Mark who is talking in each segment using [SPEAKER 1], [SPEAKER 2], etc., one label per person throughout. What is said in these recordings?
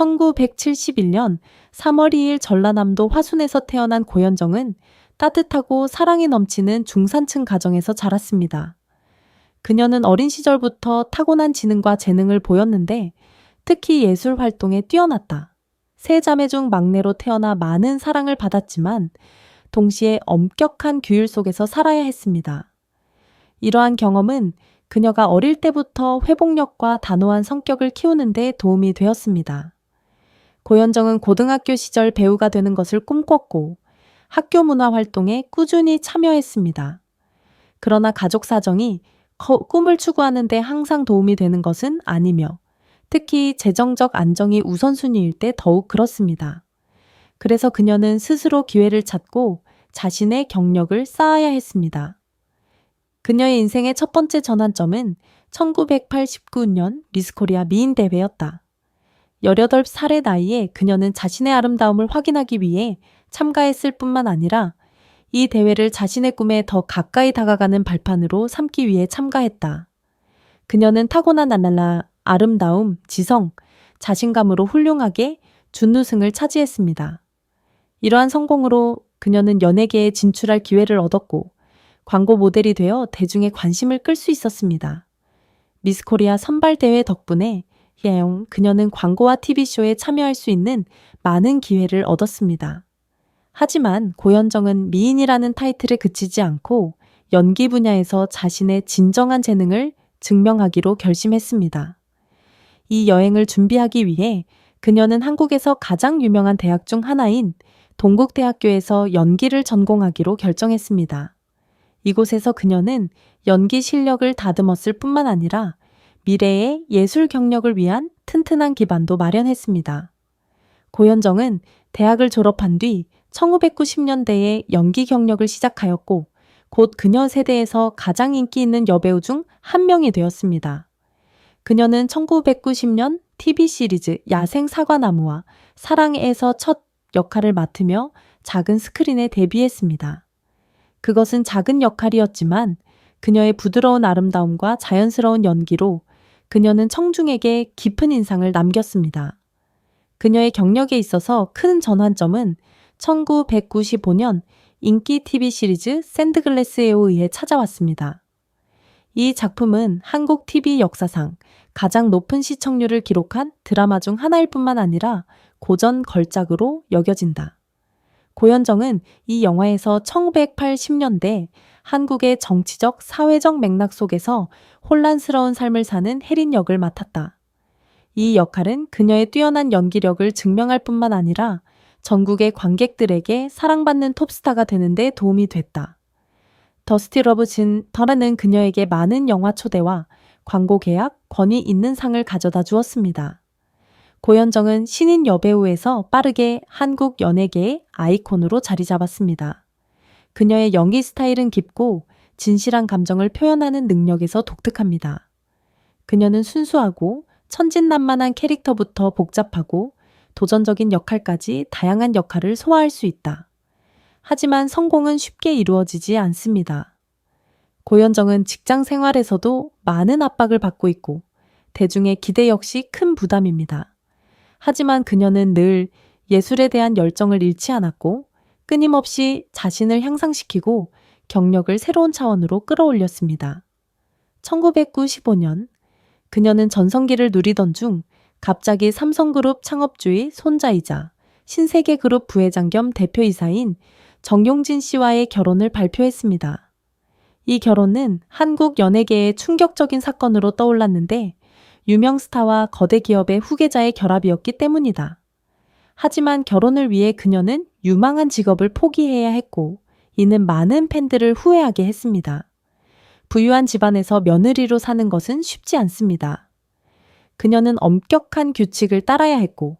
[SPEAKER 1] 1971년 3월 2일 전라남도 화순에서 태어난 고현정은 따뜻하고 사랑이 넘치는 중산층 가정에서 자랐습니다. 그녀는 어린 시절부터 타고난 지능과 재능을 보였는데 특히 예술 활동에 뛰어났다. 세 자매 중 막내로 태어나 많은 사랑을 받았지만 동시에 엄격한 규율 속에서 살아야 했습니다. 이러한 경험은 그녀가 어릴 때부터 회복력과 단호한 성격을 키우는 데 도움이 되었습니다. 고현정은 고등학교 시절 배우가 되는 것을 꿈꿨고 학교 문화 활동에 꾸준히 참여했습니다. 그러나 가족 사정이 꿈을 추구하는데 항상 도움이 되는 것은 아니며 특히 재정적 안정이 우선순위일 때 더욱 그렇습니다. 그래서 그녀는 스스로 기회를 찾고 자신의 경력을 쌓아야 했습니다. 그녀의 인생의 첫 번째 전환점은 1989년 미스코리아 미인 대회였다. 18살의 나이에 그녀는 자신의 아름다움을 확인하기 위해 참가했을 뿐만 아니라 이 대회를 자신의 꿈에 더 가까이 다가가는 발판으로 삼기 위해 참가했다. 그녀는 타고난 아날라, 아름다움, 지성, 자신감으로 훌륭하게 준우승을 차지했습니다. 이러한 성공으로 그녀는 연예계에 진출할 기회를 얻었고 광고 모델이 되어 대중의 관심을 끌 수 있었습니다. 미스코리아 선발대회 덕분에 야영 그녀는 광고와 TV쇼에 참여할 수 있는 많은 기회를 얻었습니다. 하지만 고현정은 미인이라는 타이틀에 그치지 않고 연기 분야에서 자신의 진정한 재능을 증명하기로 결심했습니다. 이 여행을 준비하기 위해 그녀는 한국에서 가장 유명한 대학 중 하나인 동국대학교에서 연기를 전공하기로 결정했습니다. 이곳에서 그녀는 연기 실력을 다듬었을 뿐만 아니라 미래의 예술 경력을 위한 튼튼한 기반도 마련했습니다. 고현정은 대학을 졸업한 뒤 1990년대에 연기 경력을 시작하였고 곧 그녀 세대에서 가장 인기 있는 여배우 중 한 명이 되었습니다. 그녀는 1990년 TV 시리즈 야생 사과나무와 사랑에서 첫 역할을 맡으며 작은 스크린에 데뷔했습니다. 그것은 작은 역할이었지만 그녀의 부드러운 아름다움과 자연스러운 연기로 그녀는 청중에게 깊은 인상을 남겼습니다. 그녀의 경력에 있어서 큰 전환점은 1995년 인기 TV 시리즈 샌드글래스에 의해 찾아왔습니다. 이 작품은 한국 TV 역사상 가장 높은 시청률을 기록한 드라마 중 하나일 뿐만 아니라 고전 걸작으로 여겨진다. 고현정은 이 영화에서 1980년대 한국의 정치적, 사회적 맥락 속에서 혼란스러운 삶을 사는 혜린 역을 맡았다. 이 역할은 그녀의 뛰어난 연기력을 증명할 뿐만 아니라 전국의 관객들에게 사랑받는 톱스타가 되는데 도움이 됐다. 더스티 러브진 더라는 그녀에게 많은 영화 초대와 광고 계약, 권위 있는 상을 가져다 주었습니다. 고현정은 신인 여배우에서 빠르게 한국 연예계의 아이콘으로 자리 잡았습니다. 그녀의 연기 스타일은 깊고 진실한 감정을 표현하는 능력에서 독특합니다. 그녀는 순수하고 천진난만한 캐릭터부터 복잡하고 도전적인 역할까지 다양한 역할을 소화할 수 있다. 하지만 성공은 쉽게 이루어지지 않습니다. 고현정은 직장 생활에서도 많은 압박을 받고 있고 대중의 기대 역시 큰 부담입니다. 하지만 그녀는 늘 예술에 대한 열정을 잃지 않았고 끊임없이 자신을 향상시키고 경력을 새로운 차원으로 끌어올렸습니다. 1995년 그녀는 전성기를 누리던 중 갑자기 삼성그룹 창업주의 손자이자 신세계그룹 부회장 겸 대표이사인 정용진 씨와의 결혼을 발표했습니다. 이 결혼은 한국 연예계의 충격적인 사건으로 떠올랐는데 유명 스타와 거대 기업의 후계자의 결합이었기 때문이다. 하지만 결혼을 위해 그녀는 유망한 직업을 포기해야 했고 이는 많은 팬들을 후회하게 했습니다. 부유한 집안에서 며느리로 사는 것은 쉽지 않습니다. 그녀는 엄격한 규칙을 따라야 했고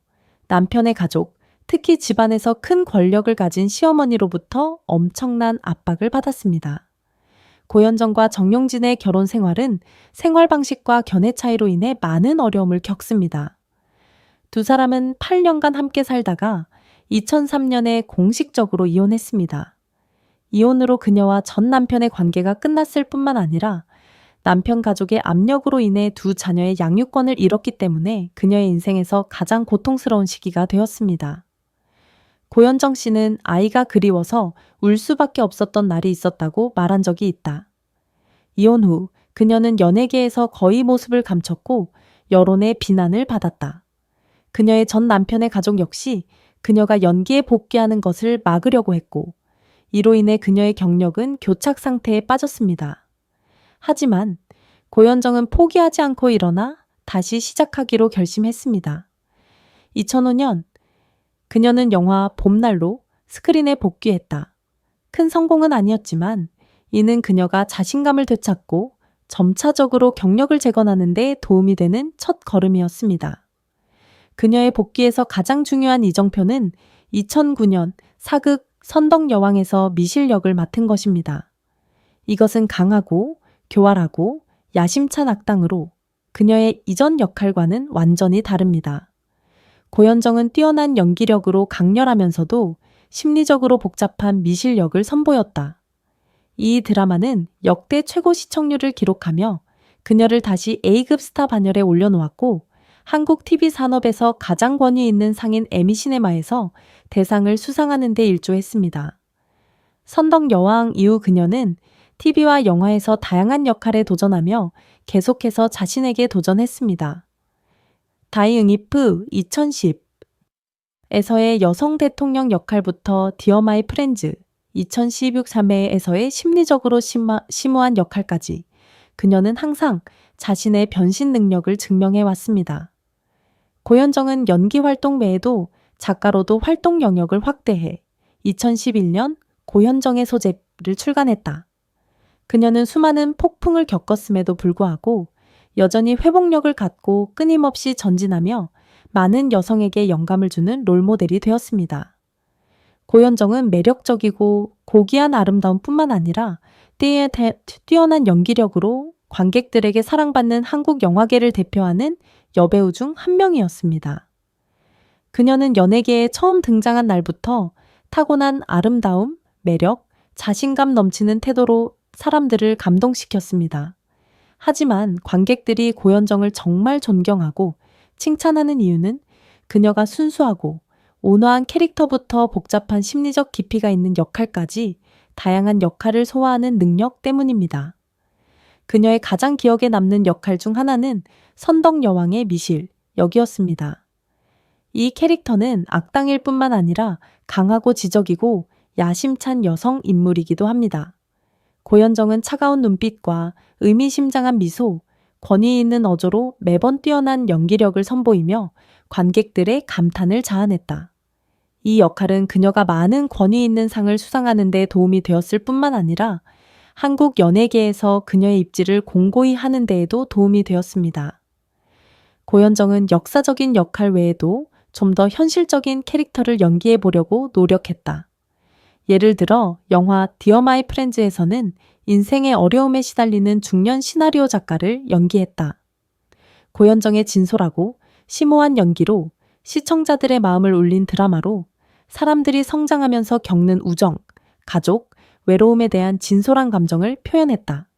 [SPEAKER 1] 남편의 가족, 특히 집안에서 큰 권력을 가진 시어머니로부터 엄청난 압박을 받았습니다. 고현정과 정용진의 결혼 생활은 생활 방식과 견해 차이로 인해 많은 어려움을 겪습니다. 두 사람은 8년간 함께 살다가 2003년에 공식적으로 이혼했습니다. 이혼으로 그녀와 전 남편의 관계가 끝났을 뿐만 아니라 남편 가족의 압력으로 인해 두 자녀의 양육권을 잃었기 때문에 그녀의 인생에서 가장 고통스러운 시기가 되었습니다. 고현정 씨는 아이가 그리워서 울 수밖에 없었던 날이 있었다고 말한 적이 있다. 이혼 후 그녀는 연예계에서 거의 모습을 감췄고 여론의 비난을 받았다. 그녀의 전 남편의 가족 역시 그녀가 연기에 복귀하는 것을 막으려고 했고, 이로 인해 그녀의 경력은 교착 상태에 빠졌습니다. 하지만 고현정은 포기하지 않고 일어나 다시 시작하기로 결심했습니다. 2005년 그녀는 영화 봄날로 스크린에 복귀했다. 큰 성공은 아니었지만 이는 그녀가 자신감을 되찾고 점차적으로 경력을 재건하는 데 도움이 되는 첫 걸음이었습니다. 그녀의 복귀에서 가장 중요한 이정표는 2009년 사극 선덕여왕에서 미실 역을 맡은 것입니다. 이것은 강하고 교활하고 야심찬 악당으로 그녀의 이전 역할과는 완전히 다릅니다. 고현정은 뛰어난 연기력으로 강렬하면서도 심리적으로 복잡한 미실 역을 선보였다. 이 드라마는 역대 최고 시청률을 기록하며 그녀를 다시 A급 스타 반열에 올려놓았고 한국 TV 산업에서 가장 권위 있는 상인 에미시네마에서 대상을 수상하는 데 일조했습니다. 선덕 여왕 이후 그녀는 TV와 영화에서 다양한 역할에 도전하며 계속해서 자신에게 도전했습니다. 다이응이프 2010 에서의 여성 대통령 역할부터 디어 마이 프렌즈 2016 3회에서의 심리적으로 심화, 심오한 역할까지 그녀는 항상 자신의 변신 능력을 증명해 왔습니다. 고현정은 연기 활동 외에도 작가로도 활동 영역을 확대해 2011년 고현정의 소재를 출간했다. 그녀는 수많은 폭풍을 겪었음에도 불구하고 여전히 회복력을 갖고 끊임없이 전진하며 많은 여성에게 영감을 주는 롤모델이 되었습니다. 고현정은 매력적이고 고귀한 아름다움 뿐만 아니라 뛰어난 연기력으로 관객들에게 사랑받는 한국 영화계를 대표하는 여배우 중 한 명이었습니다. 그녀는 연예계에 처음 등장한 날부터 타고난 아름다움, 매력, 자신감 넘치는 태도로 사람들을 감동시켰습니다. 하지만 관객들이 고현정을 정말 존경하고 칭찬하는 이유는 그녀가 순수하고 온화한 캐릭터부터 복잡한 심리적 깊이가 있는 역할까지 다양한 역할을 소화하는 능력 때문입니다. 그녀의 가장 기억에 남는 역할 중 하나는 선덕 여왕의 미실, 역이었습니다. 이 캐릭터는 악당일 뿐만 아니라 강하고 지적이고 야심찬 여성 인물이기도 합니다. 고현정은 차가운 눈빛과 의미심장한 미소, 권위 있는 어조로 매번 뛰어난 연기력을 선보이며 관객들의 감탄을 자아냈다. 이 역할은 그녀가 많은 권위 있는 상을 수상하는 데 도움이 되었을 뿐만 아니라 한국 연예계에서 그녀의 입지를 공고히 하는 데에도 도움이 되었습니다. 고현정은 역사적인 역할 외에도 좀 더 현실적인 캐릭터를 연기해 보려고 노력했다. 예를 들어 영화 디어 마이 프렌즈에서는 인생의 어려움에 시달리는 중년 시나리오 작가를 연기했다. 고현정의 진솔하고 심오한 연기로 시청자들의 마음을 울린 드라마로 사람들이 성장하면서 겪는 우정, 가족, 외로움에 대한 진솔한 감정을 표현했다.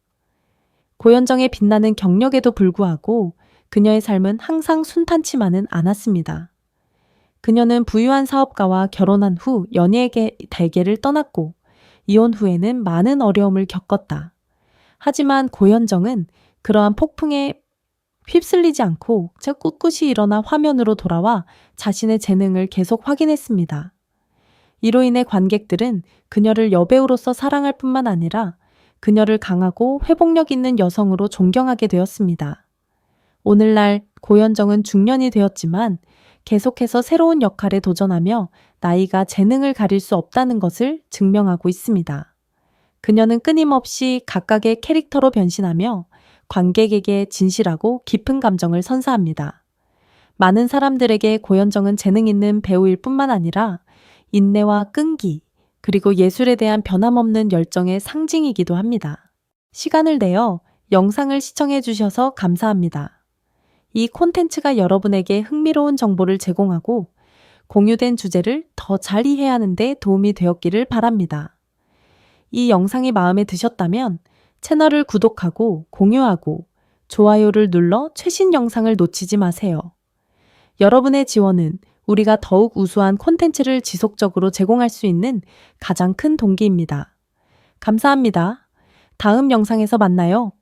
[SPEAKER 1] 고현정의 빛나는 경력에도 불구하고 그녀의 삶은 항상 순탄치만은 않았습니다. 그녀는 부유한 사업가와 결혼한 후 연예계 대계를 떠났고 이혼 후에는 많은 어려움을 겪었다. 하지만 고현정은 그러한 폭풍에 휩쓸리지 않고 꿋꿋이 일어나 화면으로 돌아와 자신의 재능을 계속 확인했습니다. 이로 인해 관객들은 그녀를 여배우로서 사랑할 뿐만 아니라 그녀를 강하고 회복력 있는 여성으로 존경하게 되었습니다. 오늘날 고현정은 중년이 되었지만 계속해서 새로운 역할에 도전하며 나이가 재능을 가릴 수 없다는 것을 증명하고 있습니다. 그녀는 끊임없이 각각의 캐릭터로 변신하며 관객에게 진실하고 깊은 감정을 선사합니다. 많은 사람들에게 고현정은 재능 있는 배우일 뿐만 아니라 인내와 끈기, 그리고 예술에 대한 변함없는 열정의 상징이기도 합니다. 시간을 내어 영상을 시청해 주셔서 감사합니다. 이 콘텐츠가 여러분에게 흥미로운 정보를 제공하고 공유된 주제를 더 잘 이해하는 데 도움이 되었기를 바랍니다. 이 영상이 마음에 드셨다면 채널을 구독하고 공유하고 좋아요를 눌러 최신 영상을 놓치지 마세요. 여러분의 지원은 우리가 더욱 우수한 콘텐츠를 지속적으로 제공할 수 있는 가장 큰 동기입니다. 감사합니다. 다음 영상에서 만나요.